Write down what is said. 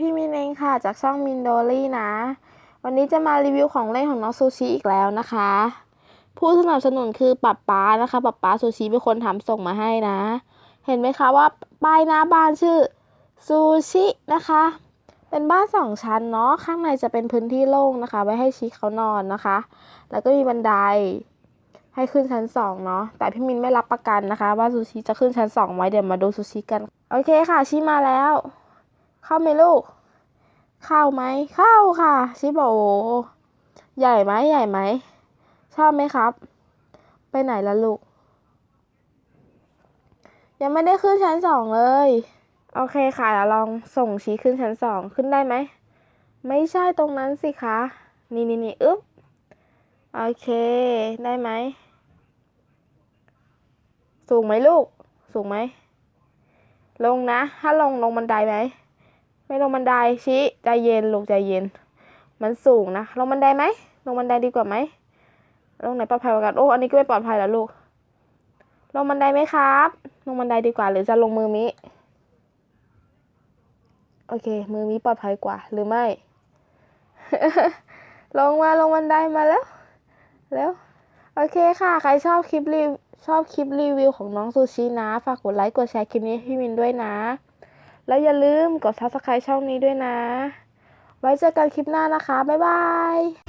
พี่มินเองค่ะ จากช่องมินโดลี่นะ วันนี้จะมารีวิวของเล่นของน้องซูชิอีกแล้วนะคะ ผู้สนับสนุนคือปับป๊านะคะปับป๊าซูชิเป็นคนทำส่งมาให้นะ เห็นไหมคะว่าป้ายหน้าบ้านชื่อซูชินะคะ เป็นบ้านสองชั้นเนาะข้างในจะเป็นพื้นที่โล่งนะคะ ไว้ให้ชิเขานอนนะคะ แล้วก็มีบันไดให้ขึ้นชั้นสองเนาะแต่พี่มินไม่รับประกันนะคะ ว่าซูชิจะขึ้นชั้นสองไหมเดี๋ยวมาดูซูชิกัน โอเคค่ะชิมาแล้ว เข้าไหมลูก เข้าไหม เข้าค่ะ ชิบอกโอ้ใหญ่ไหมใหญ่ไหม ชอบไหมครับ ไปไหนละลูก ยังไม่ได้ขึ้นชั้นสองเลย โอเคค่ะเดี๋ยวลองส่งชี้ขึ้นชั้นสองขึ้นได้ไหม ไม่ใช่ตรงนั้นสิคะ นี่นี่นี่อึ๊บ โอเค ได้ไหม สูงไหมลูก สูงไหม ลงนะ ถ้าลงลงบันไดไหม ไม่ลงบันไดชี้ใจเย็นลูกใจเย็น มันสูงนะลงบันไดไหมลงบันไดดีกว่าไหมลงไหนปลอดภัยกว่ากันโอ้อันนี้ก็ไม่ปลอดภัยแล้วลูก ลงบันไดไหมครับ ลงบันไดดีกว่า หรือจะลงมือมิโอเค มือมิปลอดภัยกว่า หรือไม่ ลงมาลงบันไดมาแล้วแล้วโอเคค่ะ ใครชอบคลิปรีชอบคลิปรีวิวของน้องซูชินะ ฝากกดไลค์กดแชร์คลิปนี้ให้พี่มินด้วยนะ แล้วอย่าลืมกด subscribe ช่องนี้ด้วยนะ ไว้เจอกันคลิปหน้านะคะ บ๊ายบาย